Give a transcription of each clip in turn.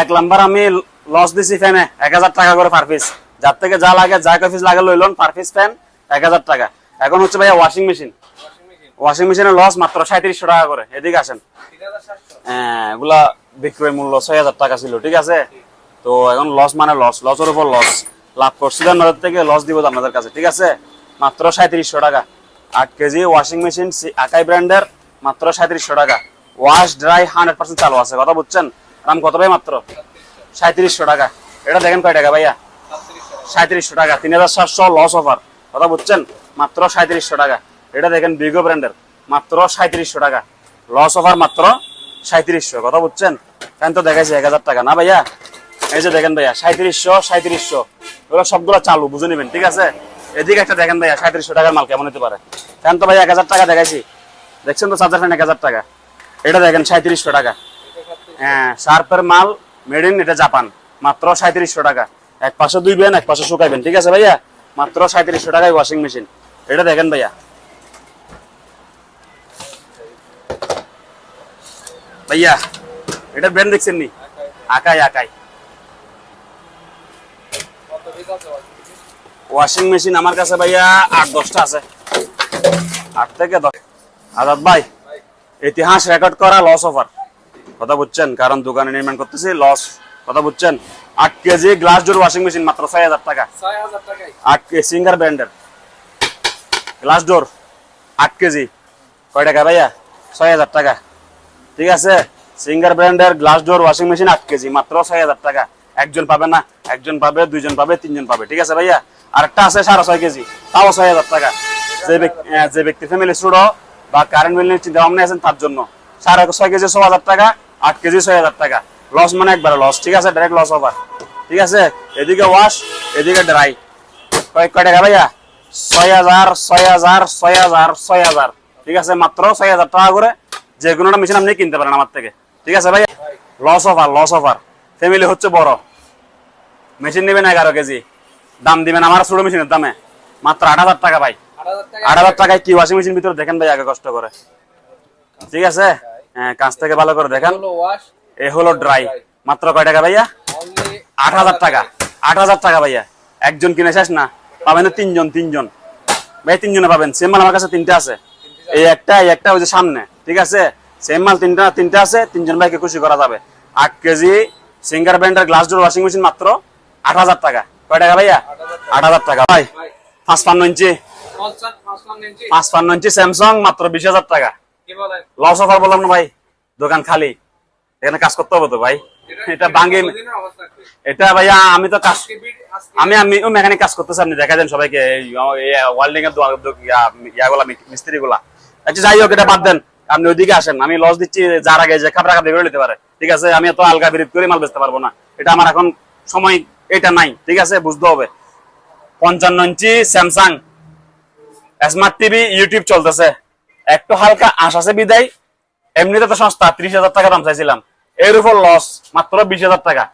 এক নাম্বার আমি লস দিছি ফ্যানে এক হাজার টাকা করে পার পিস যার থেকে যা লাগে, যা পিস লাগে লইলন পার পিস ফ্যান এক হাজার টাকা। এখন হচ্ছে ভাইয়া ওয়াশিং মেশিন ওয়াশিং মেশিনের লস মাত্র সাঁত্রিশশো টাকা করে। এদিকে আসেন। হ্যাঁ বিক্রয় মূল্য ছয় হাজার টাকা ছিল, ঠিক আছে? তো এখন লস মানে লস লসের উপর লস লাভ আমাদের থেকে লস দিব আপনাদের কাছে, ঠিক আছে? মাত্র সাঁত্রিশশো টাকা। আট কেজি ওয়াশিং মেশিন আকাই ব্র্যান্ডের মাত্র সাঁত্রিশশো টাকা। ওয়াশ ড্রাই হান্ড্রেড পার্সেন্ট চালু আছে, কথা বুঝছেন? দাম কত ভাই মাত্র? সাঁত্রিশশো টাকা। এটা দেখেন কয় টাকা ভাইয়া? সাঁত্রিশশো টাকা, তিন হাজার সাতশো লস অফার কথা বুঝছেন? মাত্র সাঁত্রিশশো টাকা। এটা দেখেন বিগো ব্র্যান্ডের মাত্র সাঁত্রিশশো টাকা। লস অফার মাত্র সাঁত্রিশশো কথা বুঝছেন? ফ্যান তো দেখাইছি এক হাজার টাকা। না ভাইয়া? এই যে দেখেন ভাইয়া সাঁত্রিশশো সাঁত্রিশশো এগুলো সবগুলো চালু, বুঝে নেবেন, ঠিক আছে? এদিকে একটা দেখেন ভাইয়া সাঁত্রিশশো টাকার মাল কেমন হতে পারে। ফ্যান তো ভাইয়া এক হাজার টাকা দেখাইছি। দেখছেন তো চার্জার ফ্যান এক হাজার টাকা। এটা দেখেন সাঁত্রিশশো টাকা। হ্যাঁ মাল মেড ইন এটা জাপান। মাত্র সাঁত্রিশশো টাকা। এক পাশে দুইবেন এক পাশে শুকাইবেন, ঠিক আছে ভাইয়া? মাত্র সাঁত্রিশশো টাকায় ওয়াশিং মেশিন এটা দেখেন ভাইয়া। ভাইয়া, এটা ব্র্যান্ড দেখছেন নি? আকাই আকাই। ওয়াশিং মেশিন আমার কাছে ভাইয়া আট দশটা আছে। আট থেকে দশ। আজাদ ভাই, ইতিহাস রেকর্ড করা লস অফার কথা বুঝছেন? কারণ দোকানে নির্মাণ করতেছি লস কথা বুঝছেন? আট KG glass door washing machine মাত্র ছয় হাজার টাকা। আট কেজি সিঙ্গার ব্র্যান্ডের গ্লাস ডোর আট কেজি। কয় টাকা ভাইয়া? ছয় হাজার টাকা। ঠিক আছে? সিঙ্গার ব্র্যান্ডের গ্লাস ডোর ওয়াশিং মেশিন আট কেজি মাত্র ছয় হাজার টাকা। একজন পাবে না একজন পাবে দুইজন পাবে তিনজন পাবে। ঠিক আছে ভাইয়া? আর একটা আছে সাড়ে ছয় কেজি তাও ছয় হাজার টাকা। যে ব্যক্তি যে ব্যক্তি ফ্যামিলি ছোট বা কারেন্ট বিল নিয়ে চিন্তা ভাবনা আছেন তার জন্য। সাড়ে ছয় কেজি ছ হাজার টাকা। আট কেজি ছয় হাজার টাকা। লস মানে একবারে লস ঠিক আছে? ডাইরেক্ট লস ওভার ঠিক আছে? এদিকে ওয়াশ এদিকে ড্রাই কয় কয় টাকা ভাইয়া? ছয় হাজার ছয় হাজার ছয় হাজার ছয় হাজার। ঠিক আছে? মাত্র ছয় হাজার টাকা করে যে কোনো মেশিন আপনি কিনতে পারেন আমার থেকে। ঠিক আছে ভাইয়া? Loss offer loss offer family হচ্ছে বড়। মেশিন নেবেন এগারো কেজি। দাম দিবেন আমার ছোট মেশিনের দামে। মাত্র আট হাজার টাকা ভাই। আট হাজার টাকায় কি ওয়াশিং মেশিন ভিতরে দেখেন ভাই আগে কষ্ট করে। ঠিক আছে? হ্যাঁ কাছ থেকে ভালো করে দেখেন। এ হলো ড্রাই মাত্র কয় টাকা ভাইয়া? আট হাজার টাকা। আট হাজার টাকা ভাইয়া। একজন কিনে শেষ না। পাবেন তো তিনজন তিনজন। ভাই তিনজনে পাবেন। সেম মাল আমার কাছে তিনটা আছে। এই একটা এই একটা ওই যে সামনে। ঠিক আছে? সেম মাল তিনটা তিনটা আছে। তিনজন ভাইকে খুশি করা যাবে। আট কেজি সিঙ্গার ব্র্যান্ডের গ্লাস ডোর ওয়াশিং মেশিন মাত্র আট হাজার টাকা। কয় টাকা ভাইয়া? আট হাজার টাকা। ভাই পাঁচ পান্ন ইঞ্চি। পাঁচ পান্ন ইঞ্চি। স্যামসাং মাত্র বিশ হাজার টাকা। লস অফার বললাম না ভাই দোকান খালি। এখানে কাজ করতে হবে তো ভাই। এটা বাঙ্গি এটা ভাইয়া আমি তো কাজ আমি আমি মেকানিক কাজ করতেছি আপনি দেখা সবাইকে। ওয়ার্ল্ডিং এর ইয়া- ইয়াগুলা মিস্ত্রি গুলা আচ্ছা যাই হোক এটা বাদ দেন। আপনি ওইদিকে আসেন। আমি লস দিচ্ছি যার আগে যে খাবার খাবার করে নিতে পারে। ঠিক আছে আমি এত আলগা বিরিদ করে মাল বেচতে পারব না। এটা আমার এখন সময় এটা নাই। ঠিক আছে বুঝতে হবে। পঞ্চান্ন inch Samsung. Smart TV YouTube চলতেছে। একটু হালকা আশ আছে বিদায়। এমনিতে তো সস্তা ত্রিশ হাজার টাকা দাম চাইছিলাম। এর উপর লস মাত্র বিশ হাজার টাকা।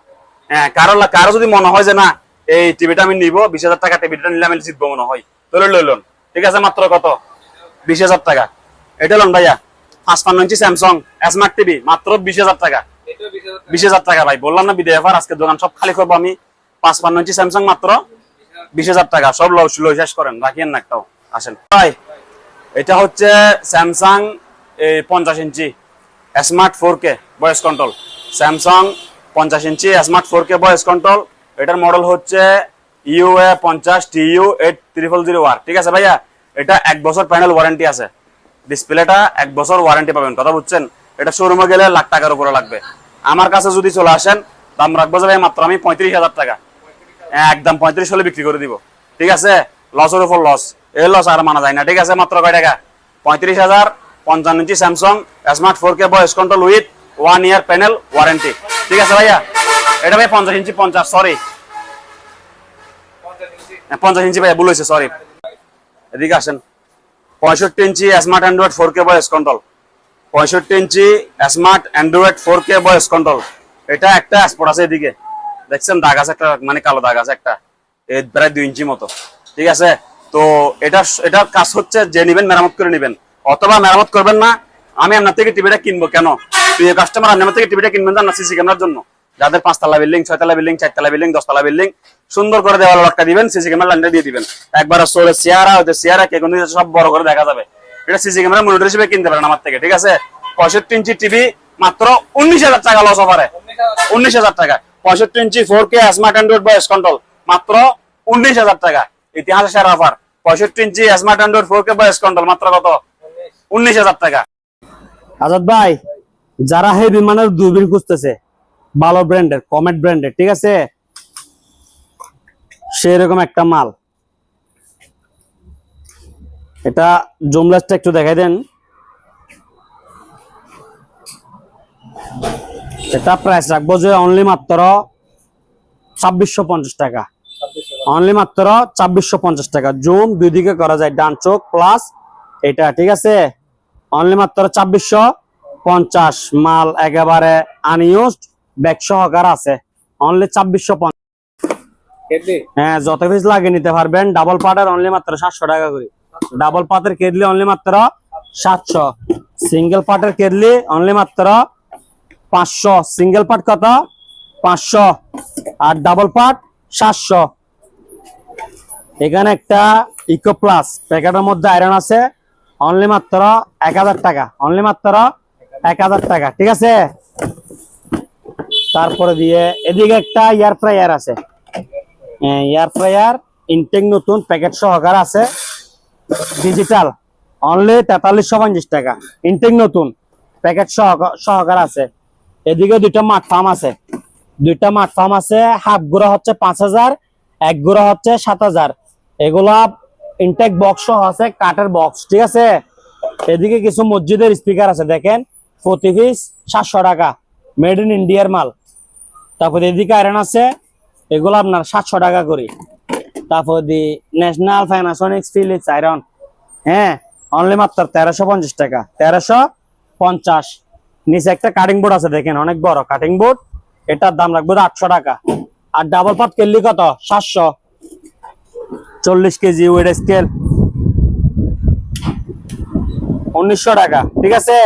হ্যাঁ কারও কারও যদি মনে হয় যে না এই টিভিটা আমি নিব বিশ হাজার টাকা টিভিটা নিলে আমি জিতবো মনে হয়। তাহলে লইলন ঠিক আছে মাত্র কত? বিশ হাজার টাকা। এটা লোন ভাইয়া পাঁচ পান্ন ইঞ্চি স্যামসাং স্মার্ট টিভি মাত্র বিশ হাজার টাকা। বিশ হাজার টাকা। ভাই বললাম না বিদায় আজকে দোকান সব খালি করব আমি। পাঁচ পান্ন ইঞ্চি স্যামসাং মাত্র বিশ হাজার টাকা। সব লো লো শেষ করেন রাখিয়েন না একটাও আসেন। ভাই এটা হচ্ছে স্যামসাং এই পঞ্চাশ inch. Smart four K voice control Samsung পঞ্চাশ inch smart four K voice control এটার মডেল হচ্ছে ইউ এ পঞ্চাশ T U eight triple zero war ঠিক আছে ভাইয়া? এটা এক বছর প্যানেল ওয়ারেন্টি আছে। ডিসপ্লেটা এক বছর ওয়ারেন্টি পাবেন, কথা বুঝছেন? এটা শোরুমে গেলে লাখ টাকার উপরে লাগবে। আমার কাছে যদি চলে আসেন, দাম রাখব যে ভাই মাত্র আমি পঁয়ত্রিশ হাজার টাকা। একদম পঁয়ত্রিশ হলে বিক্রি করে দিব। ঠিক আছে? লসের উপর লস এই লস মানা যায় না। ঠিক আছে মাত্র কয় টাকা পঁয়ত্রিশ হাজার পঞ্চান্ন inch Samsung smart four K voice control with one year panel warranty ঠিক আছে ভাইয়া? এটা ভাই পঞ্চাশ ইঞ্চি পঞ্চাশ সরি পঞ্চাশ ইঞ্চি ভাইয়া হয়েছে সরি এদিকে আসেন। পঁয়ষট্টি inch smart Android four K voice control পঁয়ষট্টি inch smart Android four K voice control এটা একটা স্পট আছে এদিকে। দেখছেন দাগ আছে একটা মানে কালো দাগ আছে একটা। এই প্রায় দুই ইঞ্চি মতো। ঠিক আছে? তো এটা এটার কাজ হচ্ছে যে নিবেন, মেরামত করে নিবেন। অথবা মেরামত করবেন না, আমি আপনার থেকে টিভিটা কিনবো। কেন? প্রিয় কাস্টমার আপনার থেকে টিভিটা কিনবেন না সিসি ক্যামেরার জন্য? যাদের পাঁচতলা বিল্ডিং ছয়তলা বিল্ডিং চারতলা বিল্ডিং দশতলা বিল্ডিং সুন্দর করে দেওয়াল লটকা দিবেন সিসি ক্যামেরা লাইনটা দিয়ে দিবেন। একবার সোলে চেয়ারা হয়তো চেয়ারা কে কোন সব বড় করে দেখা যাবে। এটা সিসি ক্যামেরা মনিটর হিসেবে কিনতে পারেন আমার থেকে, ঠিক আছে? পঁয়ষট্টি ইঞ্চি টিভি মাত্র উনিশ হাজার টাকা লস অফারে উনিশ হাজার টাকা। পঁয়ষট্টি inch four K smart Android voice control মাত্র উনিশ হাজার টাকা। ইতিহাসে সেরা অফার পঁয়ষট্টি inch smart Android four K voice control মাত্র কত? উনিশ হাজার টাকা। আজাদ ভাই, যারা হেভি মানের দূরবীন খুঁজতেছে, ভালো ব্র্যান্ডের কমেট ব্র্যান্ডের ঠিক আছে? সেরকম একটা মাল। এটা জুমলাসটা একটু দেখাই দেন। এটা প্রাইস রাখব যে অনলি মাত্র ছাব্বিশশো টাকা। অনলি মাত্র ছাব্বিশশো পঞ্চাশ টাকা। জুম দুই দিকে করা যায় ডান চোখ প্লাস এটা ঠিক আছে? অনলি মাত্র ছাব্বিশশো পঞ্চাশ। মাল একেবারে আনইউজড ব্যাগ সহকার আছে। অনলি ছাব্বিশশো হ্যাঁ যত পিস লাগে নিতে পারবেন ডাবল পাটের অনলি মাত্র সাতশো টাকা করে। ডাবল পাতের কেটলি অনলি মাত্র সাতশো। সিঙ্গেল পাটের কেটলি অনলি মাত্র পাঁচশো। সিঙ্গেল পাট কত? পাঁচশো। আর ডাবল পাট সাতশো। এখানে একটা ইকো প্লাস প্যাকেটের মধ্যে আয়রন আছে। অনলি মাত্র এক হাজার টাকা। অনলি মাত্র এক হাজার টাকা। ঠিক আছে? তারপরে দিয়ে এদিকে একটা এয়ার ফ্রায়ার আছে। এয়ার ফ্রায়ার ইনটেক নতুন প্যাকেট সহকার আছে। ডিজিটাল অনলি তেতাল্লিশশো পঞ্চাশ টাকা। ইনটেক নতুন প্যাকেট সহকার আছে। এদিকে দুইটা মাঠ ফার্ম আছে। দুইটা মাঠ ফার্ম আছে হাফ গুঁড়া হচ্ছে পাঁচ হাজার, এক গুঁড়া হচ্ছে সাত হাজার। এগুলা ইনটেক বক্স আছে, কাঠের বক্স ঠিক আছে? এদিকে কিছু মসজিদের স্পিকার আছে, দেখেন। প্রতি পিস সাতশো টাকা। মেড ইন ইন্ডিয়ার মাল। তারপর এদিকে আয়রন আছে, এগুলো আপনার সাতশো টাকা করে। তারপর দি ন্যাশনাল ফাইনাসনিক্স ফিলিপস আয়রন হ্যাঁ অনলি মাত্র তেরোশো পঞ্চাশ টাকা। তেরোশো পঞ্চাশ। নিচে একটা কাটিং বোর্ড আছে, দেখেন, অনেক বড় কাটিং বোর্ড এটার দাম রাখব আটশো টাকা। আর ডাবল পাট কেললি কত? সাতশো। চল্লিশ কেজি ওয়েট স্কেল উনিশশো টাকা, ঠিক আছে?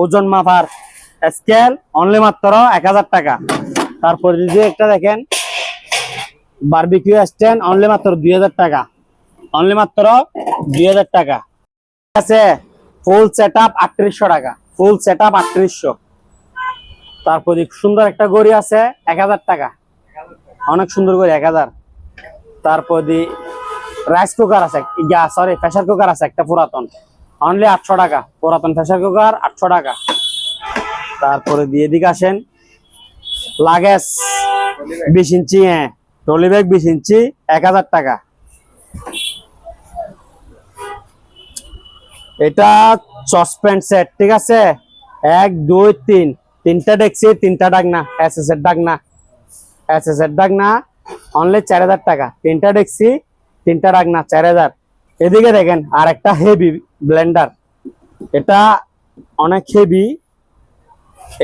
ওজন মাপার স্কেল অনলি মাত্র এক হাজার টাকা। তারপর যদি একটা দেখেন বারবিকিউ স্ট্যান্ড অনলি মাত্র দুই হাজার টাকা। অনলি মাত্র দুই হাজার টাকা। ঠিক আছে? ফুল সেট আপ আটত্রিশশো টাকা। ফুল সেট আপ আটত্রিশশো। তারপর সুন্দর একটা গড়ি আছে, এক হাজার টাকা। অনেক সুন্দর করে এক হাজার। তারপর দি রাইস কুকার আছে, ইয়া সরি প্রেসার কুকার আছে, একটা পুরাতন। অনলি আটশো টাকা, পুরাতন প্রেসার কুকার আটশো টাকা। তারপরে দিয়ে দিকে আসেন লাগেজ বিশ ইঞ্চি হ্যাঁ ট্রলি ব্যাগ বিশ ইঞ্চি, এক হাজার টাকা। এটা সসপ্যান সেট ঠিক আছে? এক, দুই, তিন, তিনটা ডেকছি তিনটা ডাক না এস এস এর ডাক না এস এস এর ডাক না অনলি চার হাজার টাকা। তিনটা ডেকছি তিনটা ডাক না চার হাজার। এদিকে দেখেন, আর একটা হেভি ব্লেন্ডার এটা অনেক হেভি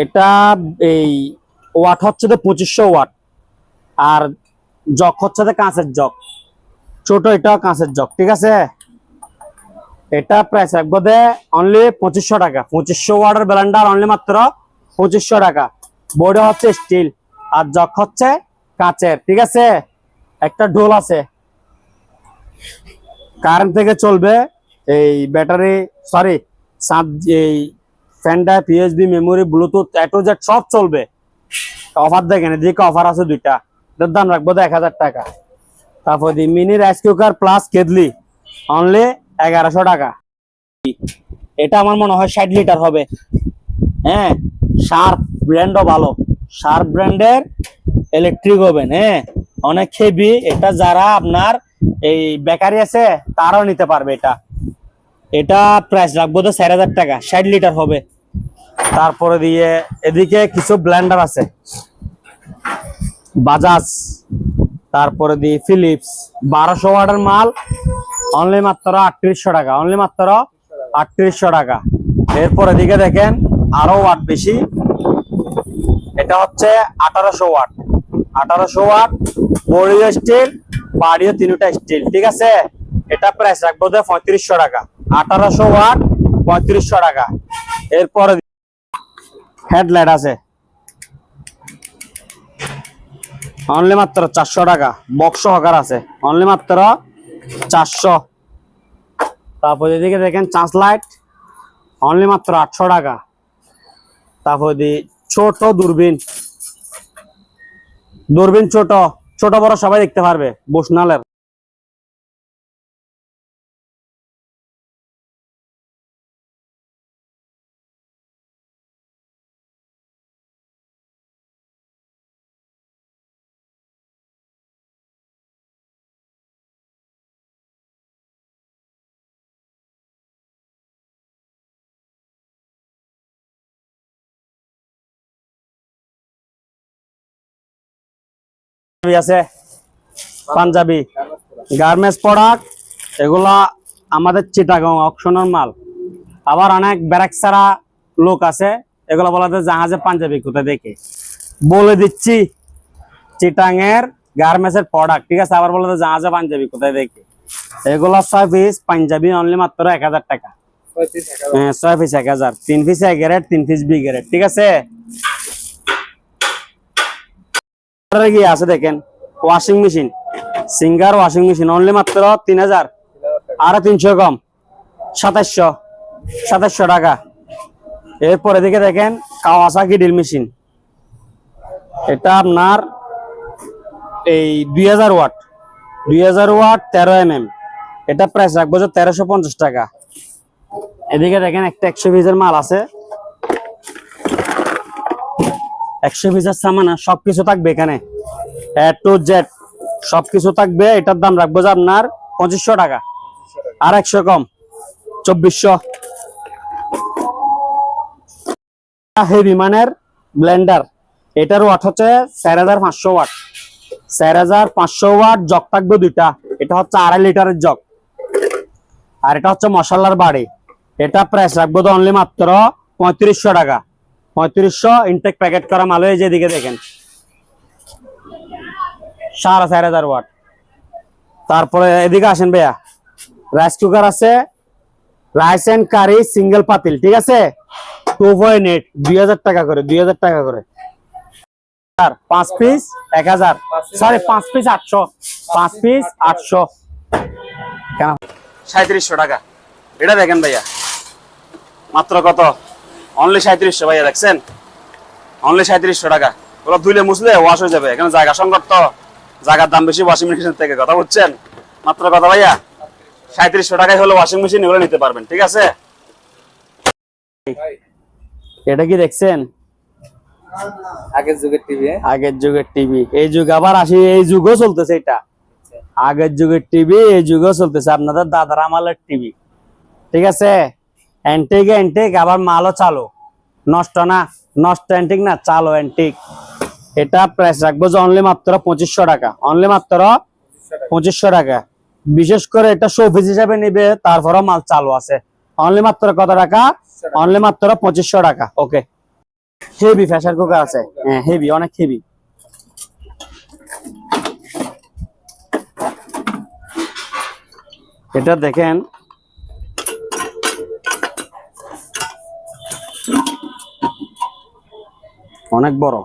এটা এই ওয়াট হচ্ছে তো পঁচিশশো ওয়াট আর জগ হচ্ছে তো কাঁচের জগ ছোট এটা কাঁচের জগ ঠিক আছে? এটা প্রাইস রাখব দে অনলি পঁচিশশো টাকা। পঁচিশশো ওয়াটের ব্লেন্ডার অনলি মাত্র পঁচিশশো টাকা। বোর্ডে হচ্ছে স্টিল আর জগ হচ্ছে কাঁচের, ঠিক আছে? একটা ঢোল আছে। কারেন্ট থেকে চলবে। এই ব্যাটারি সরি এই ফ্যানটা পিএসবি মেমোরি ব্লুটুথ জেড সব চলবে। অফার দেখেন, এদিকে অফার আছে দুইটা। এটার দাম রাখব এক হাজার টাকা। তারপর the mini rice cooker plus kettle only এগারোশো টাকা। এটা আমার মনে হয় ষাট লিটার হবে। হ্যাঁ শার্প ব্র্যান্ডও ভালো। শার্প ব্র্যান্ডের ইলেকট্রিক ওভেন হ্যাঁ অনেক হেভি এটা যারা আপনার এই বেকারি আছে, তারাও নিতে পারবে এটা। এটা প্রাইস রাখব তো চার হাজার টাকা, ষাট লিটার হবে। তারপরে দিয়ে এদিকে কিছু ব্লেন্ডার আছে। বাজাজ, তারপরে দিয়ে ফিলিপস বারোশো ওয়াটের মাল অনলি মাত্র আটত্রিশশো টাকা অনলি মাত্র আটত্রিশশো টাকা। এরপর এদিকে দেখেন, আরও ওয়াট বেশি। এটা হচ্ছে আঠারোশো ওয়াট আঠারোশো ওয়াট বড়িও স্টিল বাড়িও তিনটা স্টিল ঠিক আছে? এটা প্রাইস রাখব পঁয়ত্রিশশো টাকা। আঠারোশো ওয়াট, পঁয়ত্রিশশো টাকা। এরপরে হেডলাইট আছে। অনলি মাত্র চারশো টাকা। বক্স হকার আছে। অনলি মাত্র চারশো। তারপর এদিকে দেখেন চার্জ লাইট অনলি মাত্র আটশো টাকা। তারপর ছোট দূরবীন। দূরবীন ছোট ছোট বড় সবাই দেখতে পারবে বসনালের। আছে পাঞ্জাবি। গার্মেন্টস প্রোডাক্ট এগুলা আমাদের চিটাগং অকশনের মাল। আবার অনেক ব্যারাক ছাড়া লোক আছে এগুলো বলাতে জাহাজে পাঞ্জাবি কোথায় দেখে। বলে দিচ্ছি চিটাঙের গার্মেন্টসের প্রোডাক্ট ঠিক আছে? আবার বলাতে জাহাজে পাঞ্জাবি কোথায় দেখে। এগুলা ছয় পিস পাঞ্জাবি অনলি মাত্র এক হাজার টাকা। হ্যাঁ ছয় পিস এক হাজার। তিন পিস এক গ্যারেট তিন পিস বি গ্যারেট ঠিক আছে? আর কি আছে দেখেন washing machine Singer washing machine only মাত্র তিন হাজার, আরও তিনশো কম, সাতাশশো সাতাশশো টাকা। এরপর এদিকে দেখেন কাওয়াসাকি ড্রিল মেশিন এটা আপনার এই দুই হাজার ওয়াট, দুই হাজার ওয়াট তেরো এম এম এটা প্রাইস রাখব যে তেরোশো পঞ্চাশ টাকা। এদিকে দেখেন একটা একশো পিসের মাল আছে। একশো পিসের সামান, সবকিছু থাকবে এখানে। এ টু জেড সবকিছু থাকবে, এটার দাম রাখব যে আপনার পঁচিশশো টাকা। আর একশো কম, চব্বিশশো। হেভি মানের ব্লেন্ডার এটার ওয়াট হচ্ছে চার হাজার পাঁচশো ওয়াট চার হাজার পাঁচশো ওয়াট জগ থাকবে দুইটা। এটা হচ্ছে আড়াই লিটারের জগ। আর এটা হচ্ছে মশলার বাড়ি। এটা প্রাইস রাখব তো অনলি মাত্র পঁয়ত্রিশশো টাকা। পঁয়ত্রিশশো ইনটেক প্যাকেট করা মাল হয়ে যেদিকে দেখেন। সাড়ে চার হাজার ওয়াট তারপরে এদিকে আসেন ভাইয়া। রাইস কুকার আছে। রাইস এন্ড কারি সিঙ্গেল পাতিল, ঠিক আছে? টু পয়েন্ট এইট দুই হাজার টাকা করে, দুই হাজার টাকা করে। পাঁচ পিস এক হাজার। সরি পাঁচ পিস আটশো। পাঁচ পিস আটশো। সাঁত্রিশশো টাকা। এটা দেখেন ভাইয়া। মাত্র কত? অনলি সাঁত্রিশশো ভাইয়া দেখছেন? অনলি সাঁত্রিশশো টাকা। ওরা ধুইলে মুছলে ওয়াশ হয়ে যাবে। এখানে জায়গা সংকট তো জায়গার দাম বেশি ওয়াশিং মেশিন থেকে কথা বুঝছেন? মাত্র কথা ভাইয়া? সাঁত্রিশশো টাকায় হলো ওয়াশিং মেশিন এগুলো নিতে পারবেন ঠিক আছে? এটা কি দেখছেন? আগের যুগের টিভি আগের যুগের টিভি এই যুগ আবার আসি এই যুগও চলতেছে এটা। আগের যুগের টিভি এই যুগও চলতেছে। আপনাদের দাদার আমালের টিভি ঠিক আছে? অ্যান্টিক অ্যান্টিক আবার মালও চালু। নষ্ট না, নষ্ট অ্যান্টিক না, চালো অ্যান্টিক এটা প্রাইস রাখব যে অনলি মাত্র পঁচিশশো টাকা। অনলি মাত্র পঁচিশশো টাকা। বিশেষ করে এটা শোপিস হিসাবে নিবে, তারপরও মাল চালু আছে। অনলি মাত্র কত টাকা? অনলি মাত্র পঁচিশশো টাকা। ওকে হেভি প্রেসার কুকার আছে। হ্যাঁ হেভি অনেক হেভি এটা দেখেন অনেক বড়।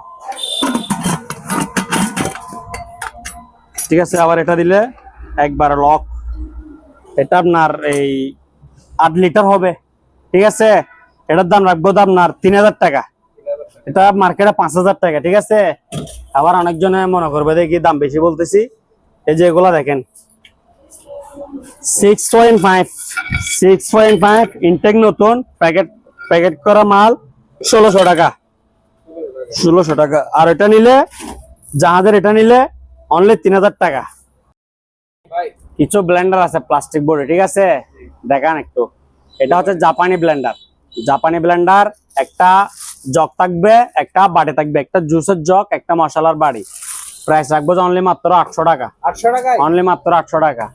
ঠিক আছে, আবার এটা দিলে একবার লক এটা আপনার এই আট লিটার হবে। ঠিক আছে, এটার দাম রাখব তো আপনার তিন হাজার টাকা। এটা মার্কেটে পাঁচ হাজার টাকা, ঠিক আছে? আবার অনেকজনে মনে করবে, দেখি দাম বেশি বলতেছি। এই যে এগুলা দেখেন। Six point five six point five intact নতুন প্যাকেট প্যাকেট করা মাল ষোলোশো টাকা। ষোলোশো টাকা। আর এটা নিলে জাহাজের এটা নিলে অনলি তিন হাজার টাকা। কিছু ব্লেন্ডার আছে প্লাস্টিক বোর্ডে ঠিক আছে? দেখান একটু। এটা হচ্ছে জাপানি ব্লেন্ডার জাপানি ব্লেন্ডার একটা জগ থাকবে একটা বাড়ি থাকবে একটা জুসের জগ একটা মশলার বাড়ি প্রাইস রাখব অনলি মাত্র আটশো টাকা। আটশো টাকায়? অনলি মাত্র আটশো টাকা।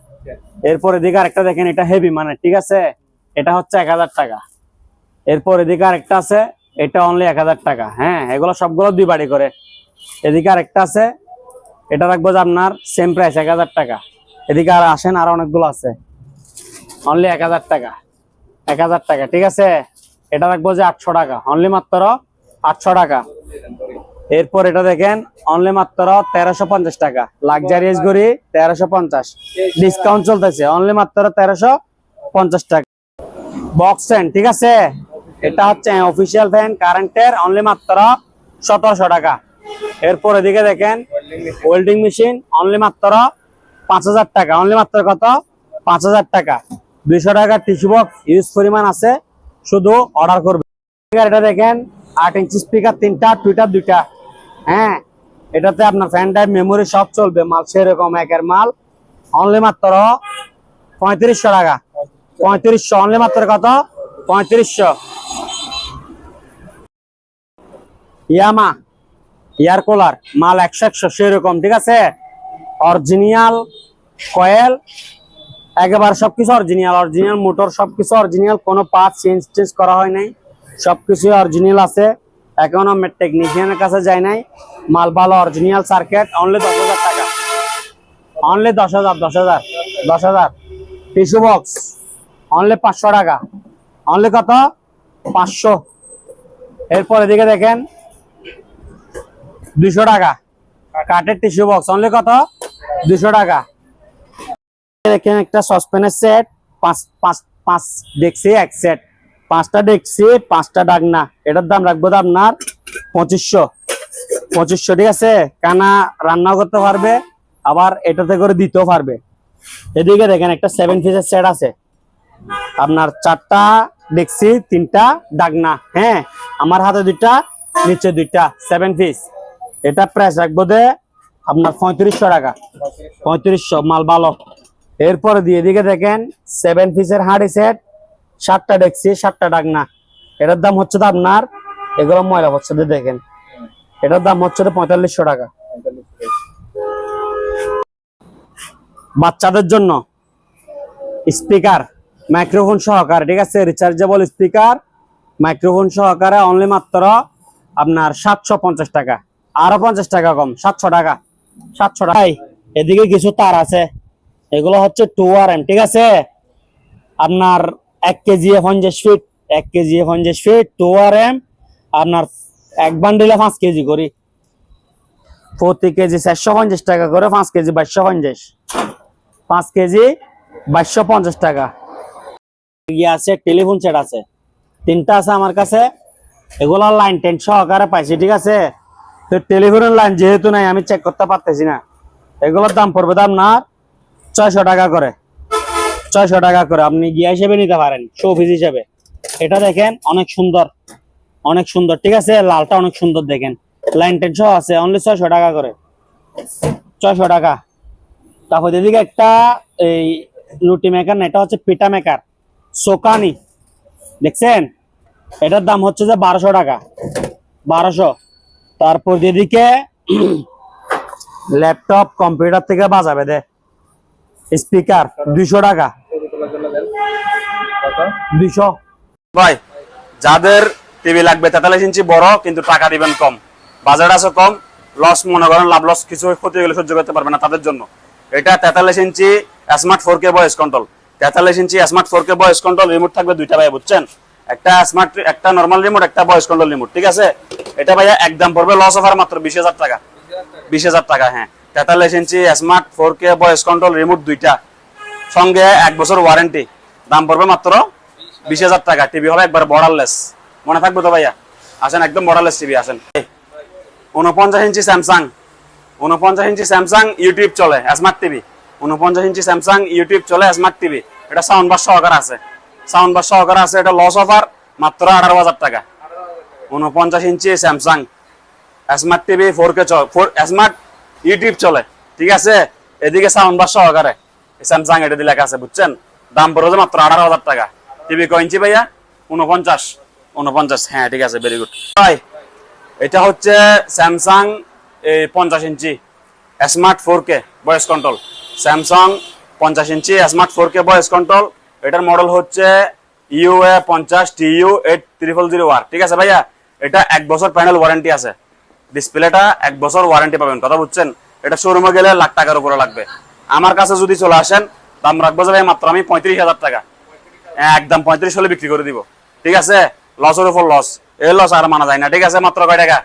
এরপর এদিকে আরেকটা দেখেন এটা হেভি মানে ঠিক আছে? এটা হচ্ছে এক হাজার টাকা। এরপর এদিকে আরেকটা আছে এটা অনলি এক হাজার টাকা। হ্যাঁ এগুলো সবগুলো দুই বাড়ি করে। এদিকে আরেকটা আছে, এটা রাখব যে আপনার সেম প্রাইস এক হাজার টাকা। এদিকে আর আসেন, আর অনেকগুলো আছে। অনলি এক হাজার টাকা। এক হাজার টাকা, ঠিক আছে? এটা রাখব যে আটশো টাকা। অনলি মাত্র আটশো টাকা। এরপর এটা দেখেন অনলি মাত্র তেরোশো পঞ্চাশ টাকা। লাক্সারিয়াস গড়ি তেরোশো পঞ্চাশ। ডিসকাউন্ট চলতেছে অনলি মাত্র তেরোশো পঞ্চাশ টাকা। বক্স ঠিক আছে? এটা হচ্ছে অফিসিয়াল ফ্যান কারেন্টের অনলি মাত্র সতেরোশো টাকা। এরপর এদিকে দেখেন ওয়েল্ডিং মেশিন অনলি মাত্র পাঁচ হাজার টাকা। অনলি মাত্র কত? পাঁচ হাজার টাকা। দুইশো টাকার টিস্যু বক্স ইউজ পরিমাণ আছে। শুধু অর্ডার করবে। এটা দেখেন, আট ইঞ্চি স্পিকার তিনটা টুইটার দুইটা। হ্যাঁ এটাতে আপনার ফ্যান ড্রাইভ মেমোরি সব চলবে। মাল সেরকম একের মাল। অনলি মাত্র পঁয়ত্রিশশো টাকা। পঁয়ত্রিশশো অনলি মাত্র কত? পঁয়ত্রিশশো। ইয়ামা এয়ার কুলার, মাল একশো একশো, সেরকম, ঠিক আছে? অরিজিনাল কয়েল, একেবারে সবকিছু অরিজিনাল অরিজিনাল মোটর, সবকিছু অরিজিনাল, কোনো পার্ট চেঞ্জ চেঞ্জ করা হয় নাই। সবকিছু অরিজিনাল আছে। এখনও টেকনিশিয়ানের কাছে যায় নাই। মাল ভালো, অরিজিনাল সার্কিট অনলি দশ হাজার টাকা। অনলি দশ হাজার দশ হাজার দশ হাজার। টিস্যু বক্স অনলি পাঁচশো টাকা। অনলি কত? পাঁচশো। এরপর এদিকে দেখেন, দুশো টাকা। কাঠের টিস্যু বক্স অনলি কত? দুশো টাকা। দেখেন একটা সসপ্যানের সেট, পাঁচ পাঁচ পাঁচ এক সেট। পাঁচটা ডেক্সি পাঁচটা ডাকনা। এটার দাম রাখব তো আপনার পঁচিশশো। পঁচিশশো, ঠিক আছে? কানা রান্নাও করতে পারবে, আবার এটাতে করে দিতেও পারবে। এদিকে দেখেন একটা সেভেন পিসের সেট আছে। আপনার চারটা ডেক্সি তিনটা ডাকনা হ্যাঁ আমার হাতে দুইটা, নিচে দুইটা সেভেন পিস এটা প্রাইস রাখব দে আপনার পঁয়ত্রিশশো টাকা। পঁয়ত্রিশশো, মাল ভালো। এরপরে দিয়ে দিকে দেখেন সেভেন পিসের হাঁড়ি সেট সাতটা ডেক্সি সাতটা ডাকনা এটার দাম হচ্ছে তো আপনার, এগুলো ময়লা হচ্ছে দেখেন। এটার দাম হচ্ছে তো পঁয়তাল্লিশশো টাকা। বাচ্চাদের জন্য স্পিকার মাইক্রোফোন সহকারে, ঠিক আছে? রিচার্জেবল স্পিকার মাইক্রোফোন সহকারে অনলি মাত্র আপনার সাতশো পঞ্চাশ টাকা। আরও পঞ্চাশ টাকা কম, সাতশো টাকা সাতশো টাকা। এদিকে কিছু তার আছে। এগুলো হচ্ছে টু আর এম ঠিক আছে? আপনার এক কেজি পঞ্চাশ ফিট এক কেজি পঞ্চাশ ফিট টু আর এম আপনার এক বান্ডিলে পাঁচ কেজি করি। প্রতি কেজি চারশো পঞ্চাশ টাকা করে পাঁচ কেজি বাইশশো পঞ্চাশ। পাঁচ কেজি বাইশশো পঞ্চাশ টাকা। ইয়ে আছে, টেলিফোন সেট আছে। তিনটা আছে আমার কাছে। এগুলো লাইন টেন সহকারে পাইছি, ঠিক আছে? তো টেলিফোনের লাইন যেহেতু নাই, আমি চেক করতে পারতেছি না। এগুলোর দাম পড়বে দাম না ছয়শো টাকা করে। ছয়শো টাকা করে। আপনি গিয়া হিসেবে নিতে পারেন শো পিস হিসেবে। এটা দেখেন, অনেক সুন্দর। অনেক সুন্দর, ঠিক আছে? লালটা অনেক সুন্দর দেখেন। লাইন টেন সহ আছে অনলি ছয়শো টাকা করে। ছয়শো টাকা। তারপর এদিকে একটা এই লুটি মেকার না, এটা হচ্ছে পিটা মেকার সোকানি। দেখছেন? এটার দাম হচ্ছে যে বারোশো টাকা। বারোশো। তারপর এদিকে ল্যাপটপ, কম্পিউটার থেকে বাজাবে দে। স্পিকার, দুইশো টাকা। দুইশো। ভাই, যাদের টিভি লাগবে তেতাল্লিশ ইঞ্চি বড়, কিন্তু টাকা দিবেন কম। বাজার আছে কম লস মনে করেন লাভ লস কিছু ক্ষতি হলে সহ্য করতে পারবে না তাদের জন্য। এটা তেতাল্লিশ inch smart four K voice control তেতাল্লিশ inch smart four K voice control remote থাকবে দুইটা ভাই, বুঝছেন? একটা স্মার্ট একটা নর্মাল রিমোট একটা ভয়েস কন্ট্রোল রিমোট ঠিক আছে? এটা ভাইয়া একদম পড়বে লস অফার মাত্র বিশ হাজার টাকা। বিশ হাজার টাকা হ্যাঁ। তেতাল্লিশ inch smart four K voice control remote দুইটা। সঙ্গে এক বছর ওয়ারেন্টি দাম পড়বে মাত্র বিশ হাজার টাকা। টিভি হবে একবার বর্ডারলেস মনে থাকবে তো ভাইয়া? আসেন, একদম বর্ডারলেস টিভি আসেন। উনপঞ্চাশ ইঞ্চি স্যামসাং উনপঞ্চাশ ইঞ্চি স্যামসাং ইউটিউব চলে স্মার্ট টিভি উনপঞ্চাশ ইঞ্চি স্যামসাং, ইউটিউব চলে স্মার্ট টিভি এটা সাউন্ড বার সহকারে আছে। সাউন্ড বার সহকারে আছে, এটা লস অফার মাত্র আঠারো হাজার টাকা। উনপঞ্চাশ inch Samsung. Smart TV four K smart YouTube চলে, ঠিক আছে? এদিকে সাউন্ড বার সহকারে। স্যামসাং এটা দিয়ে লেখা আছে, বুঝছেন? দাম পড়ে মাত্র আঠারো হাজার টাকা। টিভি ক ইঞ্চি ভাইয়া? উনপঞ্চাশ উনপঞ্চাশ হ্যাঁ ঠিক আছে ভেরি গুড ভাই, এটা হচ্ছে স্যামসাং, এই পঞ্চাশ inch. Smart four K voice control Samsung পঞ্চাশ inch smart four K voice control এটার মডেল হচ্ছে ইউ এ পঞ্চাশ T U eight triple zero war ঠিক আছে ভাইয়া? এটা এক বছর প্যানেল ওয়ারেন্টি আছে। ডিসপ্লেটা এক বছর ওয়ারেন্টি পাবেন। কথা বুঝছেন? এটা শোরুমে গেলে লাখ টাকার উপরে লাগবে। আমার কাছে যদি চলে আসেন দাম রাখব যে ভাই মাত্র আমি পঁয়ত্রিশ হাজার টাকা। হ্যাঁ, একদম পঁয়ত্রিশ হলে বিক্রি করে দিব। ঠিক আছে? লসের উপর লস এই লস আর মানা যায় না। ঠিক আছে মাত্র কয় টাকা?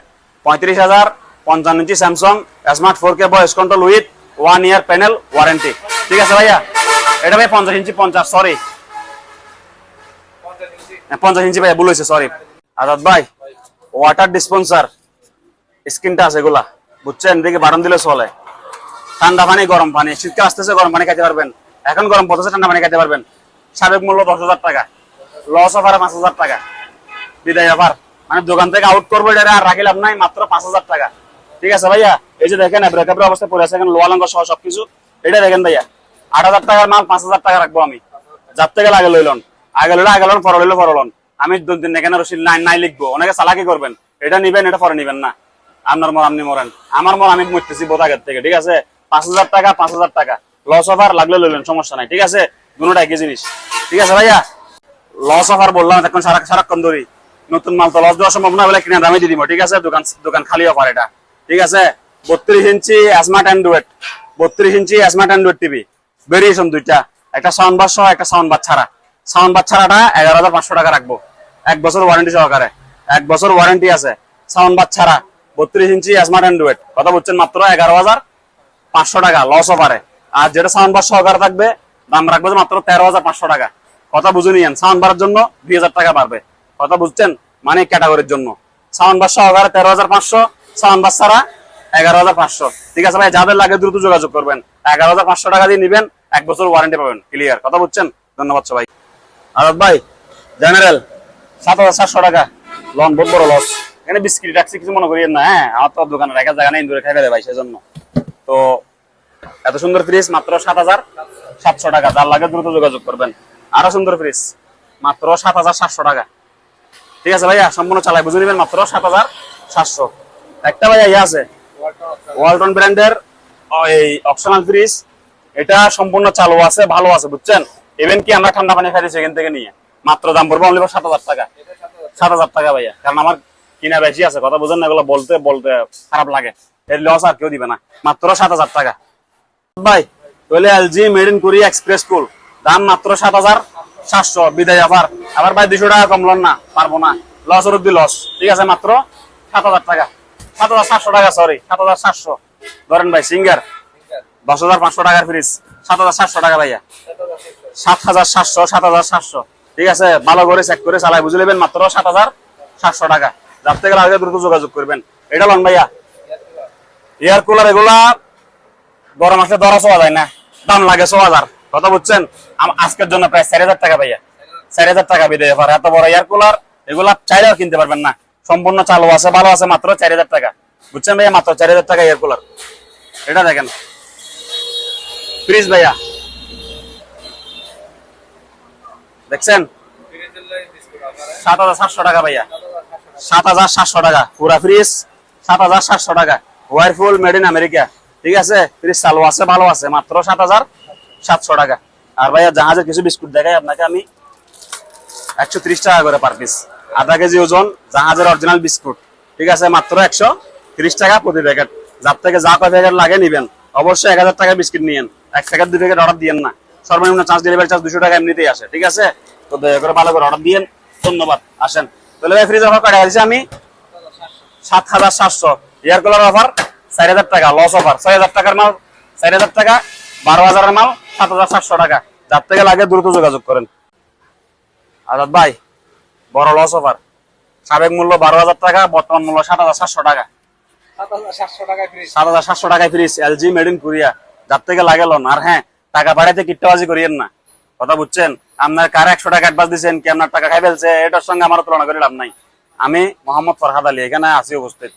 পঁয়ত্রিশ হাজার পঞ্চান্ন inch Samsung smart four K voice control with one year panel warranty ঠিক আছে ভাইয়া? এটা ভাই পঞ্চাশ ইঞ্চি, পঞ্চাশ সরি পঞ্চাশ ইঞ্চি ভাইয়া হয়েছে সরি আজাদ ভাই ওয়াটার ডিসপেন্সার স্ক্রিনটা আছে এগুলা। বুঝছেন? দেখে বাটন দিলে চলে। ঠান্ডা পানি, গরম পানি। শীতকাল আসতেছে, গরম পানি খাইতে পারবেন। এখন গরম পড়তেছে, ঠান্ডা পানি খাইতে পারবেন। সাবেক মূল্য দশ হাজার টাকা। লস অফারে পাঁচ হাজার টাকা। বিদায় অফার মানে দোকান থেকে আউট করব, এটা আর রাখি লাভ নাই, মাত্র পাঁচ হাজার টাকা। ঠিক আছে ভাইয়া, এই যে দেখেন ব্রেকআপের অবস্থা পড়ে আছে এখানে লোয়ালঙ্গ সহ সবকিছু। এটা দেখেন ভাইয়া, আট হাজার টাকার মাল, পাঁচ হাজার টাকা রাখব আমি। যার থেকে আগে লইলন, আগে লইলে আগে লন পরে লইলে পরে আমি দু দিন এখানে রসিদ নাই নাই লিখব। অনেকে চালাকি করবেন, এটা নিবেন, এটা পরে নিবেন না। আপনার মর আপনি মরেন। আমার মর আমি মরতেছি বোধ আগের থেকে, ঠিক আছে? পাঁচ হাজার টাকা, পাঁচ হাজার টাকা। লস অফার লাগলে লইলেন, সমস্যা নাই, ঠিক আছে? দুটোটা একই জিনিস। ঠিক আছে ভাইয়া? লস অফার বললাম, এখন সারা সারাক্ষণ ধরি। নতুন মাল তো লস দেওয়া সম্ভব না, বলে কিনে দামে দিয়ে দিব, ঠিক আছে? দোকান দোকান খালি অফার এটা। ঠিক আছে? বত্রিশ ইঞ্চি স্মার্ট অ্যান্ড্রয়েড বত্রিশ inch smart Android TV variation দুইটা। একটা সাউন্ড বার সহ, একটা সাউন্ড বার ছাড়া। সাউন্ড বার ছাড়াটা এগারো হাজার পাঁচশো টাকা রাখব। এক বছর ওয়ারেন্টি সহকারে। এক বছর ওয়ারেন্টি আছে। সাউন্ড বার ছাড়া। বত্রিশ ইঞ্চি স্মার্ট অ্যান্ড্রয়েড কথা বলছেন মাত্র এগারো হাজার পাঁচশো টাকা লস অফারে আর যেটা সাউন্ড বার সহকারে থাকবে, দাম রাখবে মাত্র তেরো হাজার পাঁচশো টাকা। কথা বুঝে নিয়েন সাউন্ড বারের জন্য দুই হাজার টাকা বাড়বে। কথা বুঝছেন? মানে ক্যাটাগরির জন্য। সাউন্ড বার সহকারে তেরো হাজার পাঁচশো বার ছাড়া এগারো হাজার পাঁচশো। ঠিক আছে ভাই যাদের লাগে দ্রুত যোগাযোগ করবেন। এগারো হাজার পাঁচশো টাকা দিয়ে নিবেন এক বছর ওয়ারেন্টি পাবেন। ক্লিয়ার কথা বুঝছেন? ধন্যবাদ সবাই। আরব ভাই জেনারেল সাত হাজার সাতশো টাকা। লন বহুত বড় লস এখানে বিস্কিট ট্যাক্সি কিছু মনে করিয়েন না হ্যাঁ? আমার তো দোকানে রাখার জায়গা নেই দূরে খাইবে ভাই সেজন্য। তো এত সুন্দর ফ্রিজ মাত্র সাত হাজার সাতশো টাকা। যার লাগে দ্রুত যোগাযোগ করবেন। আরও সুন্দর ফ্রিজ মাত্র সাত হাজার সাতশো টাকা। ঠিক আছে ভাইয়া সম্পূর্ণ চালাই বুঝে নেবেন মাত্র সাত হাজার সাতশো একটা আছে। ওয়ালটন ব্র্যান্ডের এই অপশনাল ফ্রিজ এটা সম্পূর্ণ চালু আছে, ভালো আছে, বুঝছেন? ইভেন কি আমরা ঠান্ডা পানি খাইছি এখান থেকে নিয়ে। মাত্র দাম পড়বে অনলি সাত হাজার টাকা। সাত হাজার টাকা ভাইয়া। কারণ আমার কিনা বেশি আছে, কথা বুঝেন না এগুলো বলতে বলতে খারাপ লাগে। এর লস আর কেউ দিবে না। মাত্র সাত হাজার টাকা। ভাই তাহলে LG made in Korea express cool দাম মাত্র সাত হাজার সাতশো, বিদায় আবার। আবার ভাই দুশো টাকা কমলন না, পারব না। লস ওর লস ঠিক আছে, মাত্র সাত হাজার টাকা। সাত হাজার সাতশো টাকা সরি সাত হাজার সাতশো ধরেন ভাই সিঙ্গার দশ হাজার পাঁচশো টাকার ফ্রিজ সাত হাজার সাতশো টাকা ভাইয়া। সাত হাজার সাতশো সাত হাজার সাতশো ঠিক আছে ভালো করে চেক করে চালাই বুঝে নেবেন মাত্র সাত হাজার সাতশো টাকা। যার থেকে আগে দ্রুত যোগাযোগ করবেন। এটা লন ভাইয়া। এয়ার কুলার এগুলা গরম আসলে ধরা ছ যায় না। দাম লাগে ছ হাজার। কথা বুঝছেন? আজকের জন্য প্রায় চার হাজার টাকা ভাইয়া। চার হাজার টাকা বিদে এবার এত বড় এয়ার কুলার এগুলা চাইলেও কিনতে পারবেন না। সম্পূর্ণ চালু আছে, ভালো আছে মাত্র চার হাজার টাকা। বুঝছেন ভাইয়া? মাত্র চার হাজার টাকা এয়ার কুলার এটা দেখেন। ফ্রিজ ভাইয়া। দেখছেন? সাত হাজার সাতশো টাকা ভাইয়া। সাত হাজার সাতশো টাকা। পুরা ফ্রিজ, সাত হাজার সাতশো টাকা। ওয়ারফুল মেড ইন আমেরিকা ঠিক আছে? ফ্রিজ চালু আছে, ভালো আছে, মাত্র সাত হাজার সাতশো টাকা। আর ভাইয়া জাহাজের কিছু বিস্কুট দেখাই আপনাকে আমি। একশো ত্রিশ টাকা করে পার পিস আধা কেজি ওজন জাহাজের অরিজিনাল বিস্কুট। ঠিক আছে, মাত্র একশো ত্রিশ টাকা প্রতি প্যাকেট যার থেকে যা কয় প্যাকেট লাগে নিবেন। অবশ্যই এক হাজার টাকা বিস্কিট নিয়েন। এক প্যাকেট দুই প্যাকেট অর্ডার দিয়েন না। সর্বনিম্ন চার্জ ডেলিভারি চার্জ দুশো টাকা এমনিতেই আসে, ঠিক আছে? তো দয়া করে ভালো করে অর্ডার দিয়েন। ধন্যবাদ। আসেন। তাহলে ভাই ফ্রিজ অফার কটা দিয়েছি আমি? সাত হাজার সাতশো। এয়ার কুলার অফার চার হাজার টাকা। লস অফার ছয় হাজার টাকার মাল, চার হাজার টাকা। বারো হাজারের মাল, সাত হাজার সাতশো টাকা। যার থেকে লাগে দ্রুত যোগাযোগ করেন। আজাদ ভাই বড় লস অফার সাবেক মূল্য বারো হাজার টাকা বর্তমান মূল্য সাত হাজার সাতশো টাকা। সাত হাজার সাতশো টাকায় fridge LG made in Korea যার থেকে লাগে লোন আর হ্যাঁ টাকা পাঠাইতে কিট্টাবাজি করিয়েন না। কথা বুঝছেন? আপনার কার একশো টাকা অ্যাডভান্স দিচ্ছেন কি আপনার টাকা খাই ফেলছে এটার সঙ্গে আমার তুলনা করে লাভ নাই। আমি মোহাম্মদ ফরহাদ আলী এখানে আছি উপস্থিত।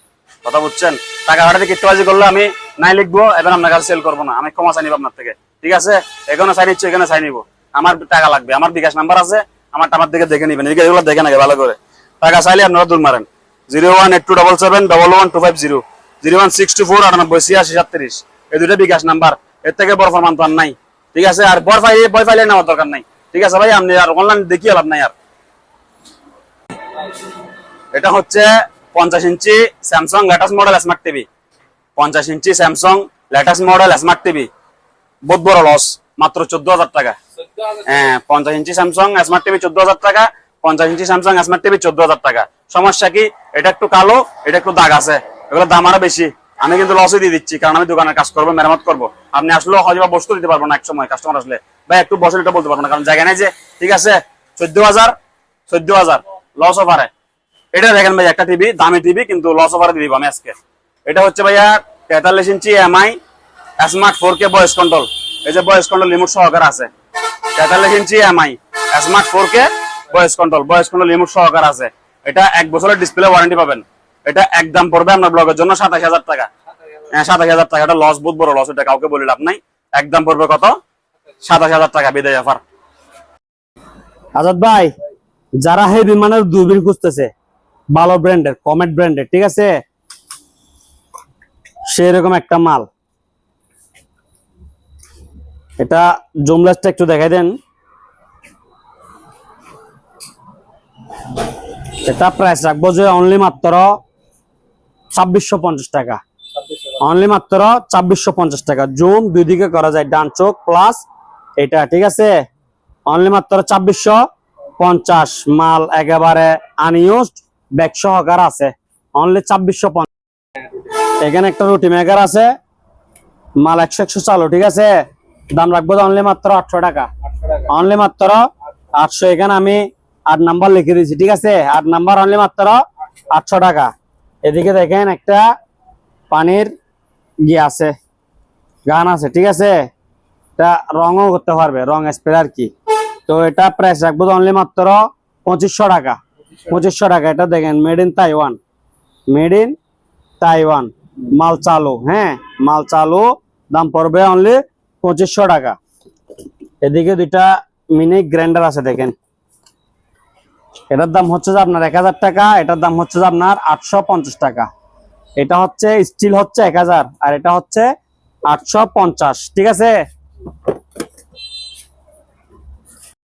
কথা বুঝছেন? টাকা পাঠাতে কিট্টাবাজি করলে আমি নাই লিখব এবার আপনার কাছে সেল করব না। আমি ক্ষমা চাই নিব আপনার থেকে। ঠিক আছে? এখানে চাই নিচ্ছি এখানে চাই নিবো। আমার টাকা লাগবে। আমার বিকাশ নাম্বার আছে আমার আমার দিকে দেখে নিবেন। এগুলো দেখে নেবে ভালো করে। টাকা চাইলে আপনারা দূর মারেন। Zero one eight two double seven, double one two five zero. Zero one six two four, আটানব্বই, ছিয়াশি, সাতত্রিশ। এই দুটো বিকাশ নাম্বার। এর থেকে বড় ফরমান তো আর নাই। ঠিক আছে? আর বড় ফাইলে বয় ফাইলে নেওয়ার দরকার নাই। ঠিক আছে ভাই? আপনি আর অনলাইন দেখিয়ে লাভ নাই আর। এটা হচ্ছে পঞ্চাশ inch Samsung latest model smart TV. পঞ্চাশ inch Samsung latest model smart TV. বহুত বড় লস মাত্র চোদ্দ হাজার টাকা। হ্যাঁ পঞ্চাশ ইঞ্চি স্যামসাং স্মার্ট টিভি চোদ্দ হাজার টাকা, পঞ্চাশ ইঞ্চি স্মার্ট টিভি চোদ্দ হাজার টাকা। সমস্যা কি? এটা একটু কালো, এটা একটু দাগ আছে। দাম আরও বেশি। আমি কিন্তু দিয়ে দিচ্ছি, কারণ আমি দোকানের কাজ করব, মেরামত করব। আপনি হয়তো বসতে দিতে পারব না এক সময় কাস্টমার আসলে একটু বসে এটা বলতে পারব না, কারণ জায়গা নেই যে। ঠিক আছে? চোদ্দ হাজার চোদ্দ হাজার লস অফারে এটা দেখেন ভাই, একটা টিভি দামি টিভি কিন্তু লস অফারে দিয়ে দিব আমি আজকে। এটা হচ্ছে ভাইয়া তেতাল্লিশ inch MI smart four K voice control এই যে ভয়েস কন্ট্রোল রিমোট সহকারে আছে। Smart four K control control remote সহকারে আছে। এটা এক বছরের ডিসপ্লে ওয়ারেন্টি পাবেন। এটা পড়বে আপনার ব্লগের জন্য সাতাশ হাজার টাকা। হ্যাঁ সাতাশ হাজার টাকা। এটা লস বহুত বড় লস এটা কাউকে বলি লাভ নাই। পড়বে কত? সাতাশ হাজার টাকা বিদায় অফার আজাদ ভাই, যারা হেভি মানের দূরবীন খুঁজতেছে, ভালো ব্র্যান্ডের কমেট ব্র্যান্ডের ঠিক আছে? সেরকম একটা মাল। এটা জুমলেসটা একটু দেখাই দেন। এটা প্রাইস রাখব যে অনলি মাত্র ছাব্বিশশো পঞ্চাশ টাকা। অনলি মাত্র ছাব্বিশশো পঞ্চাশ টাকা। জুম দুই দিকে করা যায় ডান চোখ প্লাস এটা ঠিক আছে? অনলি মাত্র ছাব্বিশশো পঞ্চাশ মাল একেবারে আনইউজড ব্যাগ সহকার আছে। অনলি ছাব্বিশশো পঞ্চাশ। এখানে একটা রুটি মেকার আছে। মাল একশো একশো চালু ঠিক আছে? দাম রাখব অনলি মাত্র আটশো টাকা। অনলি মাত্র আটশো। এখানে আমি আট নাম্বার লিখে দিয়েছি ঠিক আছে? আট নাম্বার অনলি মাত্র আটশো টাকা। এদিকে দেখেন একটা পানির ইয়ে আছে গান আছে ঠিক আছে? এটা রঙও করতে পারবে রং স্প্রে আর কি। তো এটা প্রাইস রাখব অনলি মাত্র পঁচিশশো টাকা। পঁচিশশো। টাকা এটা দেখেন made in Taiwan made in Taiwan মাল চালু হ্যাঁ? মাল চালু দাম পড়বে অনলি পঁচিশশো টাকা। এদিকে দুইটা মিনি গ্রাইন্ডার আছে দেখেন। এটার দাম হচ্ছে যে আপনার এক হাজার টাকা, এটার দাম হচ্ছে যে আপনার আটশো পঞ্চাশ টাকা। এটা হচ্ছে স্টিল হচ্ছে এক হাজার, আর এটা হচ্ছে আটশো পঞ্চাশ। ঠিক আছে?